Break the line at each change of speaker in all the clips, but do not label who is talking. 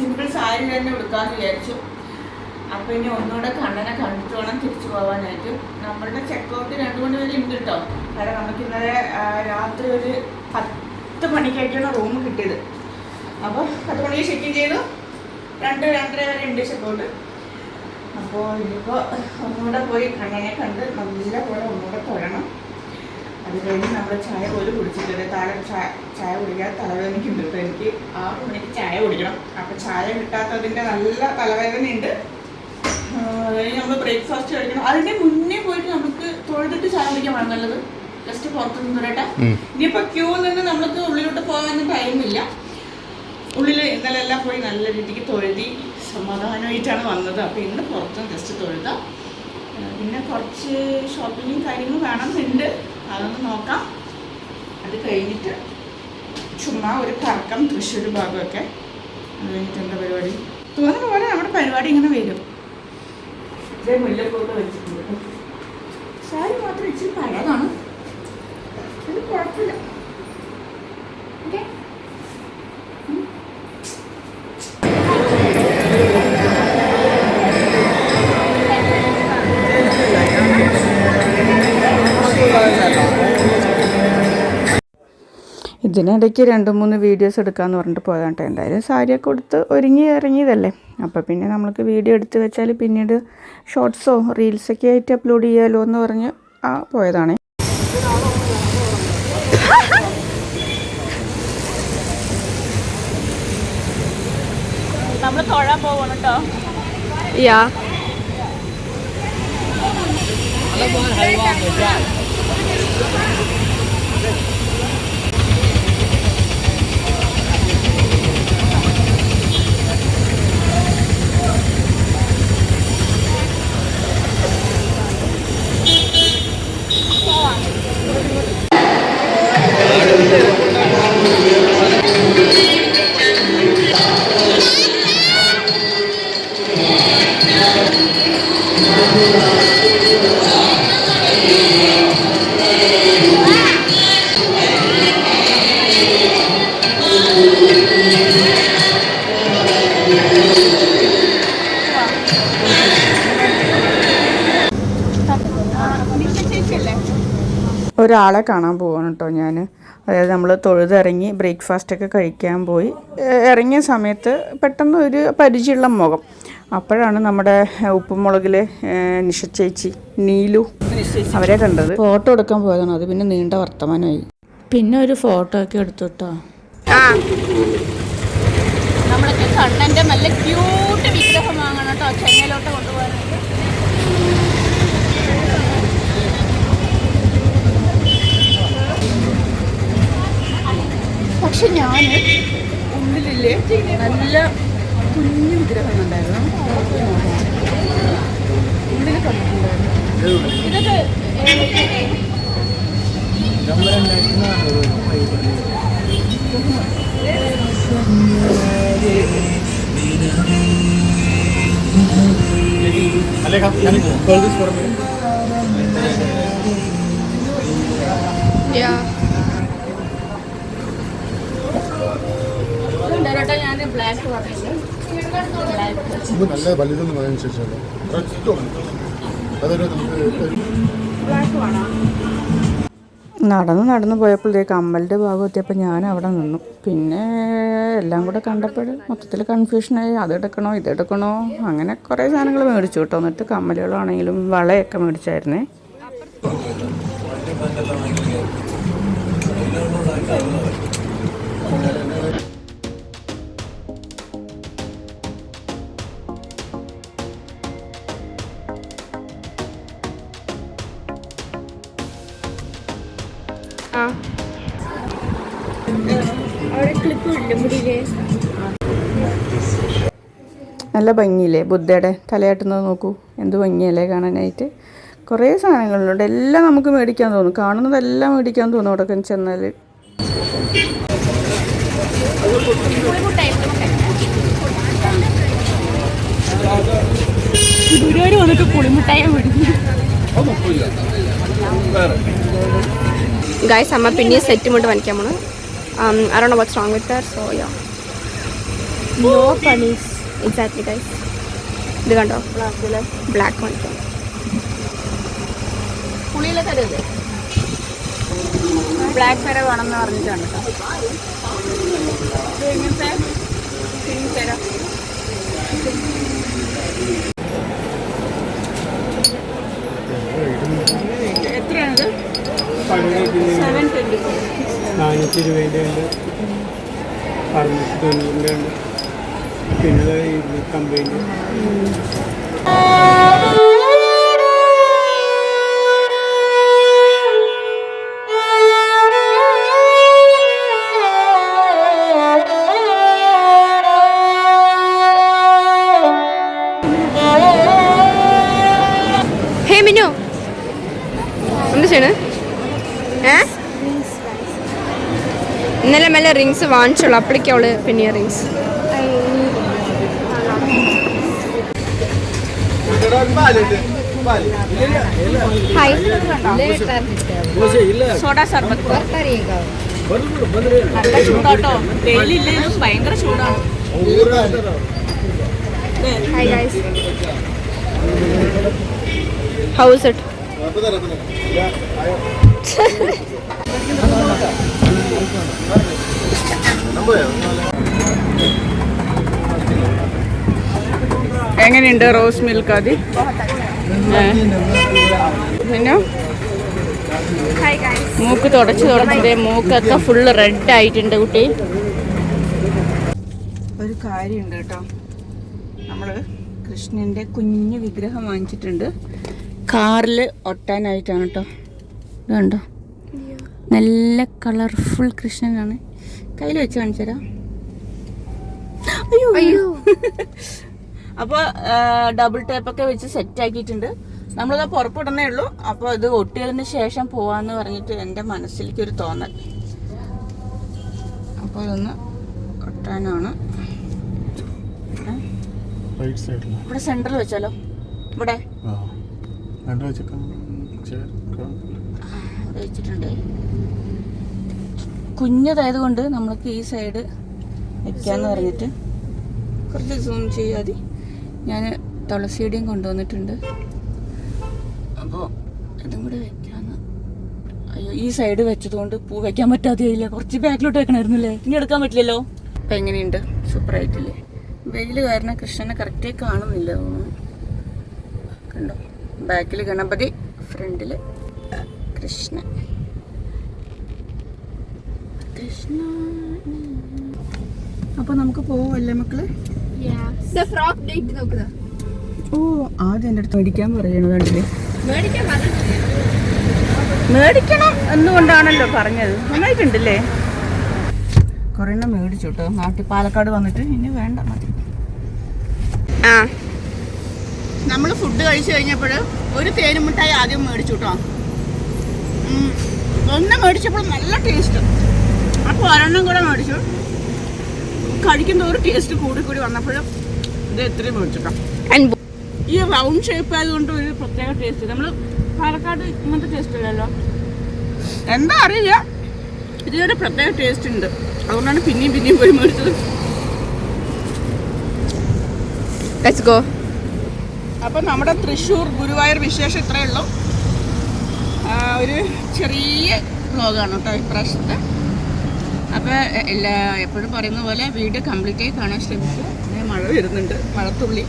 Simple sari തന്നെ ഉടുക്കാമെന്ന് വിചാരിച്ചു. അപ്പോൾ ഇനി ഒന്നുകൂടെ കണ്ണനെ കണ്ടിട്ട് വേണം തിരിച്ചു പോകാനായിട്ട് നമ്മളുടെ ചെക്കൗട്ട് രണ്ടു മണി വരെ ഉണ്ട് കേട്ടോ കാരണം നമുക്ക് ഇന്നലെ രാത്രി ഒരു പത്ത് മണിക്കായിട്ടാണ് റൂം കിട്ടിയത്. അപ്പോൾ പത്ത് മണിക്ക് ചെക്ക് ഇൻ ചെയ്തു. രണ്ട് രണ്ടര വരെ ഉണ്ട് ചെക്കൗട്ട് അപ്പോൾ ഇനിയിപ്പോൾ ഒന്നുകൂടെ പോയി കണ്ണനെ കണ്ട് നല്ല പോലെ ഒന്നുകൂടെ തൊഴണം. അത് കഴിഞ്ഞ് നമ്മൾ ചായ പോലും കുടിച്ചിട്ടുണ്ട് താഴെ ചായ ചായ കുടിക്കാൻ തലവേദനയ്ക്കുണ്ട് കേട്ടോ എനിക്ക്. ആറ് മണിക്ക് ചായ കുടിക്കണം. അപ്പം ചായ കിട്ടാത്തതിന്റെ നല്ല തലവേദനയുണ്ട്. നമ്മൾ ബ്രേക്ക്ഫാസ്റ്റ് കഴിക്കണം. അതിന്റെ മുന്നേ പോയിട്ട് നമുക്ക് തൊഴുതിട്ട് ചായ കുടിക്കാൻ നല്ലത്. ജസ്റ്റ് പുറത്തുനിന്ന്
ഉം.
ഇനിയിപ്പോൾ ക്യൂ നിന്ന് നമ്മൾക്ക് ഉള്ളിലോട്ട് പോകാനൊന്നും ടൈമില്ല ഉള്ളിൽ ഇന്നലെ എല്ലാം പോയി നല്ല രീതിക്ക് തൊഴുതി സമാധാനമായിട്ടാണ് വന്നത്. അപ്പോൾ ഇന്ന് പുറത്തുനിന്ന് ജസ്റ്റ് തൊഴുതാം. ആ, പിന്നെ കുറച്ച് ഷോപ്പിങ്ങും കാര്യങ്ങളും വേണമെന്നുണ്ട്. അതൊന്ന് നോക്കാം. അത് കഴിഞ്ഞിട്ട് ചുമ്മാ ഒരു കറക്കം തൃശ്ശൂർ ഭാഗമൊക്കെ. അത് കഴിഞ്ഞിട്ട് എന്താ പരിപാടി? തോന്നുന്ന പോലെ നമ്മുടെ പരിപാടി ഇങ്ങനെ വരും. ഇതേ മുല്ലപ്പൂട്ട് വെച്ചിട്ടുണ്ട്. സാരി മാത്രം ഇച്ചിരി പഴയതാണ്. ഇത് കുഴപ്പമില്ല.
ഇതിനിടയ്ക്ക് രണ്ട് മൂന്ന് വീഡിയോസ് എടുക്കാമെന്ന് പറഞ്ഞിട്ട് പോയതാണ് കേട്ടോ എന്തായാലും സാരിയൊക്കെ കൊടുത്ത് ഒരുങ്ങി ഇറങ്ങിയതല്ലേ? അപ്പോൾ പിന്നെ നമ്മൾക്ക് വീഡിയോ എടുത്ത് വെച്ചാൽ പിന്നീട് ഷോർട്സോ റീൽസൊക്കെ ആയിട്ട് അപ്ലോഡ് ചെയ്യാമല്ലോ എന്ന് പറഞ്ഞ് ആ പോയതാണേ.
നമ്മൾ തൊഴാൻ പോകണം കേട്ടോ
യാ ഒരാളെ കാണാൻ പോവാണ് കേട്ടോ ഞാൻ അതായത് നമ്മൾ തൊഴുതിറങ്ങി ബ്രേക്ക്ഫാസ്റ്റൊക്കെ കഴിക്കാൻ പോയി. ഇറങ്ങിയ സമയത്ത് പെട്ടെന്ന് ഒരു പരിചയമുള്ള മുഖം. അപ്പോഴാണ് നമ്മുടെ ഉപ്പുമുളകിലെ നിഷ ചേച്ചി നീലു അവരെ കണ്ടത്. ഫോട്ടോ എടുക്കാൻ പോയതാണ്. അത് പിന്നെ നീണ്ട വർത്തമാനമായി. പിന്നെ ഒരു ഫോട്ടോ ഒക്കെ എടുത്തു കേട്ടോ
നമ്മളൊക്കെ കണ്ണന്റെ നല്ല ക്യൂട്ട് വിഗ്രഹം വാങ്ങണം കേട്ടോ ചെന്നൈയിലോട്ട് കൊണ്ടുപോകാനായിട്ട്. പക്ഷെ ഞാൻ ഉള്ളിലില്ലേ നല്ല കുഞ്ഞു വിഗ്രഹം ഉണ്ടായിരുന്നു ഉള്ളിൽ കണ്ടിട്ടുണ്ടായിരുന്നു ഇതൊക്കെ
Aleja, can you hold this for a minute?
ഇതുണ്ട് ഞാൻ ബ്ലാക്ക് പറഞ്ഞിട്ടുണ്ട്
ഇത് നല്ല വലുതെന്ന് പറയാൻ അതൊരു
നടന്ന് നടന്ന് പോയപ്പോഴത്തേക്ക് അമ്പലിന്റെ ഭാഗം എത്തിയപ്പോൾ ഞാൻ അവിടെ നിന്നു. പിന്നെ എല്ലാം കൂടെ കണ്ടപ്പോൾ മൊത്തത്തിൽ കൺഫ്യൂഷനായി അതെടുക്കണോ ഇതെടുക്കണോ അങ്ങനെ കുറേ സാധനങ്ങൾ മേടിച്ചു കേട്ടോ. എന്നിട്ട് കമ്മലുകളാണെങ്കിലും വളയൊക്കെ മേടിച്ചായിരുന്നേ. നല്ല ഭംഗിയില്ലേ ബുദ്ധയുടെ തലയാട്ടുന്നത് നോക്കൂ. എന്ത് ഭംഗിയല്ലേ കാണാനായിട്ട്. കുറേ സാധനങ്ങളുണ്ട് എല്ലാം നമുക്ക് മേടിക്കാൻ തോന്നും. കാണുന്നതെല്ലാം മേടിക്കാൻ തോന്നും അവിടെ ചെന്നാൽ
ഗുരുവായൂർ വന്നിട്ട് പുളിമുട്ടായ മേടിക്കും
ഗൈസ് അമ്മ പിന്നെയും സെറ്റ് മുട്ട് വാങ്ങിക്കാൻ പോണ്. Around what's wrong with there so ya know പണീസ് exactly guys ഇത് കണ്ടോ? ബ്ലാക്ക് വാങ്ങിക്കാം
ബ്ലാക്ക് വരെ വേണമെന്ന് പറഞ്ഞിട്ടാണ് കേട്ടോ. ഇത് ഇങ്ങനത്തെ പിങ്ക്
നാനൂറ്റി രൂപേന്റെ ഉണ്ട് അറുന്നൂറ്റി തൊണ്ണൂറിന്റെ ഉണ്ട് പിന്നെ
ഇരുന്നൂറ്റമ്പതിന്റെ ഇന്നലെ മെല്ലെ റിങ്സ് വാങ്ങിച്ചോളൂ അപ്പോഴേക്കും അവൾ പിന്നെ റിങ്സ് സോഡാ
സോഡ സർബത്ത്. നല്ല ചൂടാട്ടോ വെയിലില്ലെങ്കിലും ഭയങ്കര ചൂടാണ്
ഹൗസ് ഇറ്റ്
എങ്ങനെയുണ്ട് റോസ് മിൽക്ക് അതി പിന്നെ?
ഹായ് ഗൈസ്
മൂക്ക് തുടച്ച് തുടച്ചിട്ട് മൂക്കൊക്കെ ഫുള്ള് റെഡ് ആയിട്ടുണ്ട് കുട്ടി. ഒരു കാര്യമുണ്ട് കേട്ടോ. നമ്മൾ കൃഷ്ണന്റെ കുഞ്ഞു വിഗ്രഹം വാങ്ങിച്ചിട്ടുണ്ട്. കാറിൽ ഒട്ടാനായിട്ടാണ് കേട്ടോ. ഇത് കണ്ടോ? നല്ല കളർഫുൾ കൃഷ്ണനാണ് കയ്യിൽ വെച്ച് കാണിച്ചു തരാം. അയ്യോ. അപ്പോൾ ഡബിൾ ടേപ്പൊക്കെ വെച്ച് സെറ്റ് ആക്കിയിട്ടുണ്ട്. നമ്മളത് പുറപ്പെടുന്നേ ഉള്ളൂ. അപ്പോൾ ഇത് ഒട്ടിയതിന് ശേഷം പോവാന്ന് പറഞ്ഞിട്ട് എന്റെ മനസ്സിലേക്ക് ഒരു തോന്നൽ. അപ്പോൾ ഇതൊന്ന്
റൈറ്റ് സൈഡിൽ
ഇവിടെ സെന്ററിൽ വെച്ചാലോ? ഇവിടെ
ആ രണ്ട് വെച്ചേക്കാം ചേർക്കാം
ഇവിടെ വെച്ചിട്ടുണ്ട്. കുഞ്ഞതായത് കൊണ്ട് നമ്മൾക്ക് ഈ സൈഡ് വെക്കാന്ന് പറഞ്ഞിട്ട് കുറച്ച് സൂം ചെയ്യാതെ ഞാൻ തുളസിയുടെയും കൊണ്ടുവന്നിട്ടുണ്ട്. അപ്പോൾ ഇതും കൂടെ വെക്കാന്ന്. അയ്യോ ഈ സൈഡ് വെച്ചതുകൊണ്ട് പൂ വെക്കാൻ പറ്റാതെയായില്ല? കുറച്ച് ബാക്കിലോട്ട് വെക്കണമായിരുന്നില്ലേ ഇനി എടുക്കാൻ പറ്റില്ലല്ലോ? അപ്പം എങ്ങനെയുണ്ട്? സൂപ്പറായിട്ടില്ലേ വെയിൽ കാരണം കൃഷ്ണനെ കറക്റ്റായി കാണുന്നില്ല കണ്ടോ? ബാക്കിൽ ഗണപതി ഫ്രണ്ടിൽ കൃഷ്ണ. കൃഷ്ണ. അപ്പൊ നമുക്ക് പോവല്ലേ മക്കൾ?
ഫ്രോക്ക് ഡേറ്റ് നോക്കുക
ഓ ആദ്യം എന്റെ അടുത്ത് മേടിക്കാൻ
പറഞ്ഞിട്ടില്ലേ
മേടിക്കണം എന്നുകൊണ്ടാണല്ലോ പറഞ്ഞത്. നന്നായിട്ടുണ്ടല്ലേ കുറേ എണ്ണം മേടിച്ചു കേട്ടോ. നാട്ടിൽ പാലക്കാട് വന്നിട്ട് ഇനി വേണ്ട മതി.
ആ.
നമ്മൾ ഫുഡ് കഴിച്ചു കഴിഞ്ഞപ്പോൾ ഒരു തേനുമുട്ടായി ആദ്യം മേടിച്ചു കേട്ടോ. ഒന്ന് മേടിച്ചപ്പോൾ നല്ല ടേസ്റ്റ് അപ്പോൾ ഒരെണ്ണം കൂടെ മേടിച്ചു. കഴിക്കുന്ന ഒരു ടേസ്റ്റ് കൂടി കൂടി വന്നപ്പോഴും ഇത് എത്രയും മേടിച്ചിട്ടോ
ആൻഡ്
ഈ റൗണ്ട് ഷേപ്പ് ആയതുകൊണ്ട് ഒരു പ്രത്യേക ടേസ്റ്റ് നമ്മൾ പാലക്കാട് ഇങ്ങനത്തെ ടേസ്റ്റ് ഇല്ലല്ലോ. എന്താ അറിയില്ല. ഇതിനൊരു പ്രത്യേക ടേസ്റ്റ് ഉണ്ട്. അതുകൊണ്ടാണ് പിന്നെയും പിന്നെയും പോയി മേടിച്ചത്.
ലെറ്റ്സ് ഗോ
അപ്പം നമ്മുടെ തൃശ്ശൂർ ഗുരുവായൂർ വിശേഷം ഇത്രയേ ഉള്ളൂ. ഒരു ചെറിയ ബ്ലോഗാണ് കേട്ടോ ഇപ്രാവശ്യത്തെ അപ്പോൾ എല്ലാ എപ്പോഴും പറയുന്ന പോലെ വീട് കംപ്ലീറ്റ് ആയി കാണാൻ ശ്രമിക്കുക മഴ വരുന്നുണ്ട് മഴത്തുള്ളി.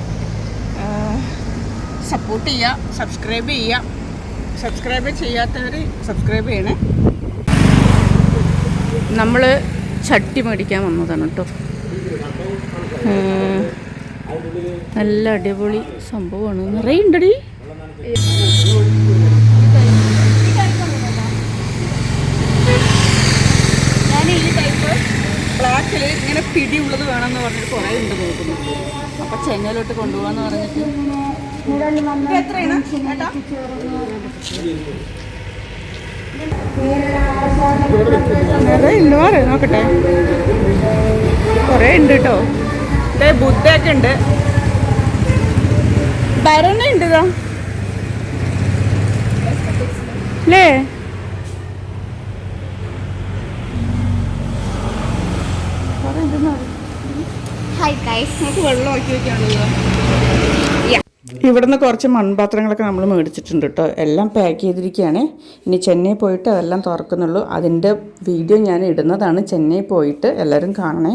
സപ്പോർട്ട് ചെയ്യുക സബ്സ്ക്രൈബ് ചെയ്യുക സബ്സ്ക്രൈബ് ചെയ്യാത്തവർ സബ്സ്ക്രൈബ് ചെയ്യണേ.
നമ്മൾ ചട്ടി മേടിക്കാൻ വന്നതാണ് കേട്ടോ. നല്ല അടിപൊളി സംഭവമാണ്. നിറയെ ഉണ്ടടി
ഞാൻ ഈ ടൈപ്പ് ബ്ലാക്കിൽ ഇങ്ങനെ പിടിയുള്ളത് വേണമെന്ന് പറഞ്ഞിട്ട് കുറേ ഉണ്ട് നോക്കുന്നു
അപ്പം ചെന്നൈയിലോട്ട് കൊണ്ടുപോകാന്ന് പറഞ്ഞിട്ട്. നോക്കട്ടെ. കുറേ ഉണ്ട് കേട്ടോ.
ഇതേ ബുദ്ധയൊക്കെ ഉണ്ട്.
ഭരണ ഉണ്ട് ഇതാ. അല്ലേ
ഗൈസ്
നമുക്ക് വെക്കാനുള്ളതോ
ഇവിടുന്ന് കുറച്ച് മൺപാത്രങ്ങളൊക്കെ നമ്മൾ മേടിച്ചിട്ടുണ്ട് കേട്ടോ എല്ലാം പാക്ക് ചെയ്തിരിക്കുകയാണ്. ഇനി ചെന്നൈ പോയിട്ട് അതെല്ലാം തുറക്കുന്നുള്ളൂ. അതിന്റെ വീഡിയോ ഞാൻ ഇടുന്നതാണ്. ചെന്നൈ പോയിട്ട് എല്ലാവരും കാണണേ.